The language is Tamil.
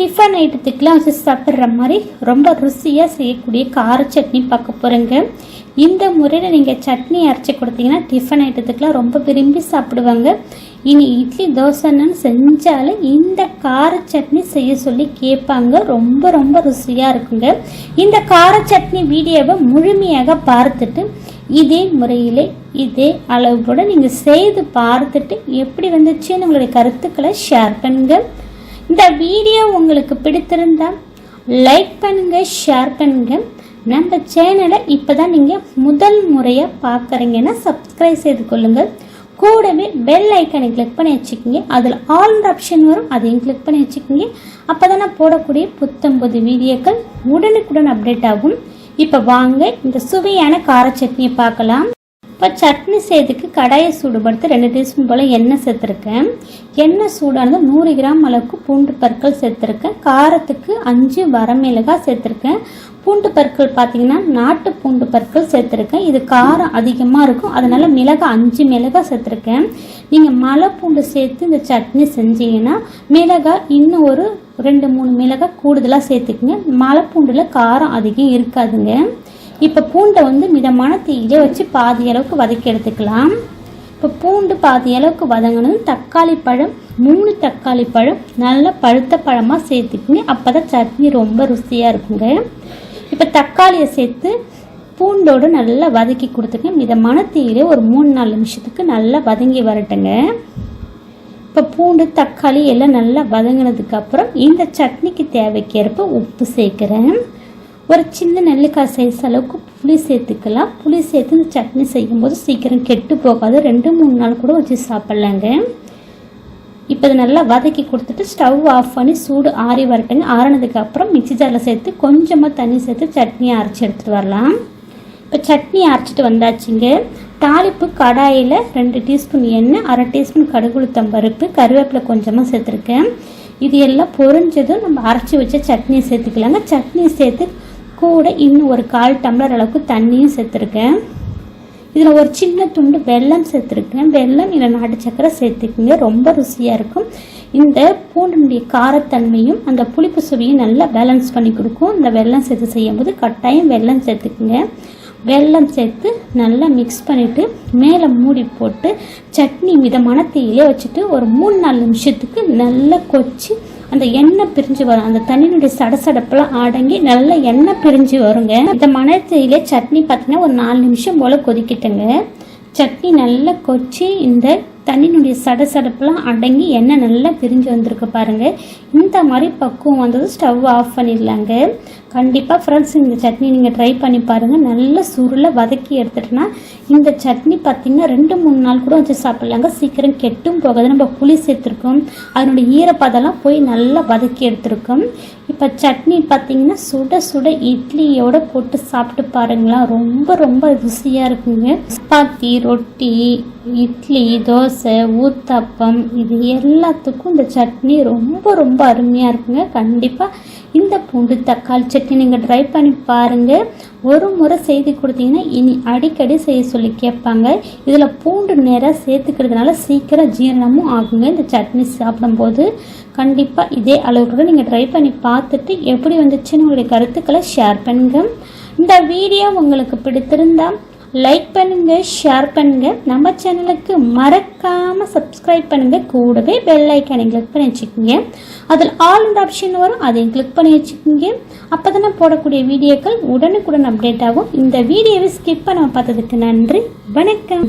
டிஃபன் ஐட்டத்துக்கெலாம் வச்சு சாப்பிட்ற மாதிரி ரொம்ப ருசியாக செய்யக்கூடிய கார சட்னி பார்க்க போகிறேங்க இந்த முறையில் நீங்கள் சட்னி அரைச்சி கொடுத்தீங்கன்னா டிஃபன் ஐட்டத்துக்கெலாம் ரொம்ப விரும்பி சாப்பிடுவாங்க. இனி இட்லி தோசைன்னு செஞ்சாலே இந்த கார சட்னி செய்ய சொல்லி கேட்பாங்க. ரொம்ப ரொம்ப ருசியாக இருக்குங்க. இந்த கார சட்னி வீடியோவை முழுமையாக பார்த்துட்டு இதே முறையில் இதே அளவோட நீங்கள் செய்து பார்த்துட்டு எப்படி வந்துச்சுன்னு உங்களுடைய கருத்துக்களை ஷேர் பண்ணுங்கள் இந்த வீடியோ உங்களுக்கு பிடித்திருந்தால் லைக் பண்ணுங்க ஷேர் பண்ணுங்க. நம்ம சேனலை இப்போ தான் நீங்கள் முதல் முறையாக பார்க்குறீங்கன்னா சப்ஸ்கிரைப் செய்து கொள்ளுங்கள். கூடவே பெல் ஐக்கனை கிளிக் பண்ணி வச்சுக்கோங்க. அதில் ஆல் ஆப்ஷன் வரும் அதையும் கிளிக் பண்ணி வச்சுக்கோங்க. அப்போ தான் நான் போடக்கூடிய புத்தம்பது வீடியோக்கள் உடனுக்குடன் அப்டேட் ஆகும். இப்போ வாங்க இந்த சுவையான கார சட்னியை பார்க்கலாம். இப்போ சட்னி செய்யறதுக்கு கடாயை சூடுபடுத்தி ரெண்டு டீஸ்பூன் போல் எண்ணெய் சேர்த்துருக்கேன். எண்ணெய் சூடானது நூறு கிராம் அளவுக்கு பூண்டு பற்கள் சேர்த்துருக்கேன். காரத்துக்கு அஞ்சு வரமிளகாய் சேர்த்துருக்கேன். பூண்டு பற்கள் பார்த்தீங்கன்னா நாட்டு பூண்டு பற்கள் சேர்த்துருக்கேன். இது காரம் அதிகமாக இருக்கும். அதனால் மிளகாய் அஞ்சு மிளகாய் சேர்த்துருக்கேன். நீங்கள் மலை பூண்டு சேர்த்து இந்த சட்னி செஞ்சீங்கன்னா மிளகாய் இன்னும் ஒரு ரெண்டு மூணு மிளகாய் கூடுதலாக சேர்த்துக்குங்க. மலை பூண்டில் காரம் அதிகம் இருக்காதுங்க. இப்போ பூண்டை வந்து மிதமான தீயிலே வச்சு பாதி அளவுக்கு வதக்கி எடுத்துக்கலாம். இப்போ பூண்டு பாதி அளவுக்கு வதங்கினதும் தக்காளி பழம் மூணு தக்காளி பழம் நல்லா பழுத்த பழமாக சேர்த்துக்குங்க. அப்போ தான் சட்னி ரொம்ப ருசியாக இருக்குங்க. இப்போ தக்காளியை சேர்த்து பூண்டோடு நல்லா வதக்கி கொடுத்துங்க மிதமான தீயிலே ஒரு மூணு நாலு நிமிஷத்துக்கு நல்லா வதங்கி வரட்டுங்க. இப்போ பூண்டு தக்காளி எல்லாம் நல்லா வதங்கினதுக்கப்புறம் இந்த சட்னிக்கு தேவைக்கேற்ப உப்பு சேர்க்குறேன். ஒரு சின்ன நெல்லிக்காய் சைஸ் அளவுக்கு புளி சேர்த்துக்கலாம். புளி சேர்த்து இந்த சட்னி செய்யும்போது சீக்கிரம் கெட்டு போகாது. ரெண்டு மூணு நாள் கூட வச்சு சாப்பிட்லாங்க. இப்போ இதை நல்லா வதக்கி கொடுத்துட்டு ஸ்டவ் ஆஃப் பண்ணி சூடு ஆறி வரட்டுங்க. ஆறினதுக்கு அப்புறம் மிக்சி ஜாரில் சேர்த்து கொஞ்சமாக தண்ணி சேர்த்து சட்னியை அரைச்சி எடுத்துகிட்டு வரலாம். இப்போ சட்னி அரைச்சிட்டு வந்தாச்சுங்க. தாளிப்பு கடாயில் ரெண்டு டீஸ்பூன் எண்ணெய் அரை டீஸ்பூன் கடுகுளுத்தம் பருப்பு கருவேப்பிலை கொஞ்சமாக சேர்த்துருக்கேன். இது எல்லாம் பொரிஞ்சதும் நம்ம அரைச்சி வச்ச சட்னியை சேர்த்துக்கலாங்க. சட்னியை சேர்த்து கூட இன்னும் ஒரு கால் டம்ளர் அளவுக்கு தண்ணியும் சேர்த்துருக்கேன். இதில் ஒரு சின்ன துண்டு வெல்லம் சேர்த்துருக்கேன். வெல்லம் இல்லை நாட்டு சக்கரை சேர்த்துக்குங்க. ரொம்ப ருசியாக இருக்கும். இந்த பூண்டினுடைய காரத்தன்மையும் அந்த புளிப்பு சுவையும் நல்லா பேலன்ஸ் பண்ணி கொடுக்கும். இந்த வெல்லம் சேர்த்து செய்யும்போது கட்டாயம் வெல்லம் சேர்த்துக்குங்க. வெல்லம் சேர்த்து நல்லா மிக்ஸ் பண்ணிவிட்டு மேலே மூடி போட்டு சட்னி மிதமான தீயிலே வச்சுட்டு ஒரு மூணு நாலு நிமிஷத்துக்கு நல்லா கொச்சி அந்த எண்ணெய் பிரிஞ்சு வரும். அந்த தண்ணியினுடைய சடசடப்பெல்லாம் அடங்கி நல்ல எண்ணெய் பிரிஞ்சு வருங்க. இந்த மணத்திலே சட்னி பார்த்தீங்கன்னா ஒரு நாலு நிமிஷம் போல் கொதிக்கிட்டுங்க. சட்னி நல்லா கொச்சி இந்த தண்ணியினுடைய சடசடப்பெல்லாம் அடங்கி எண்ணெய் நல்லா பிரிஞ்சு வந்திருக்கு பாருங்கள் இந்த மாதிரி பக்குவம் வந்தது ஸ்டவ் ஆஃப் பண்ணிடலாங்க. கண்டிப்பாக ஃப்ரெண்ட்ஸ் இந்த சட்னி நீங்கள் ட்ரை பண்ணி பாருங்கள் நல்ல சுருளை வதக்கி எடுத்துட்டோன்னா இந்த சட்னி பார்த்திங்கன்னா ரெண்டு மூணு நாள் கூட வச்சு சாப்பிட்லாங்க. சீக்கிரம் கெட்டும் போகாது. நம்ம புளி சேர்த்துருக்கோம். அதனுடைய ஈரப்பதெல்லாம் போய் நல்லா வதக்கி எடுத்துருக்கோம். இப்போ சட்னி பார்த்திங்கன்னா சுட சுட இட்லியோட போட்டு சாப்பிட்டு பாருங்களா ரொம்ப ரொம்ப ருசியாக இருக்குங்க. சப்பாத்தி ரொட்டி இட்லி தோசை தோசை ஊத்தப்பம் இது எல்லாத்துக்கும் இந்த சட்னி ரொம்ப ரொம்ப அருமையாக இருக்குங்க. கண்டிப்பாக இந்த பூண்டு தக்காளி சட்னி நீங்கள் ட்ரை பண்ணி பாருங்கள் ஒரு முறை செய்து கொடுத்தீங்கன்னா இனி அடிக்கடி செய்ய சொல்லி கேட்பாங்க. இதில் பூண்டு நேராக சேர்த்துக்கிறதுனால சீக்கிரம் ஜீரணமும் ஆகுங்க. இந்த சட்னி சாப்பிடும்போது கண்டிப்பாக இதே அளவுக்கு நீங்கள் ட்ரை பண்ணி பார்த்துட்டு எப்படி வந்துச்சுன்னு உங்களுடைய கருத்துக்களை ஷேர் பண்ணுங்கள் இந்த வீடியோ உங்களுக்கு பிடித்திருந்தால் லைக் பண்ணுங்க ஷேர் பண்ணுங்க. நம்ம சேனலுக்கு மறக்காம சப்ஸ்கிரைப் பண்ணுங்க. கூடவே பெல் ஐக்கானை கிளிக் பண்ணி வச்சுக்கோங்க. அதில் ஆல் ஆப்ஷன் வரும் அதையும் கிளிக் பண்ணி வச்சுக்கோங்க. அப்போ தானே போடக்கூடிய வீடியோக்கள் உடனுக்குடன் அப்டேட் ஆகும். இந்த வீடியோவை ஸ்கிப் பண்ண பார்த்ததுக்கு நன்றி. வணக்கம்.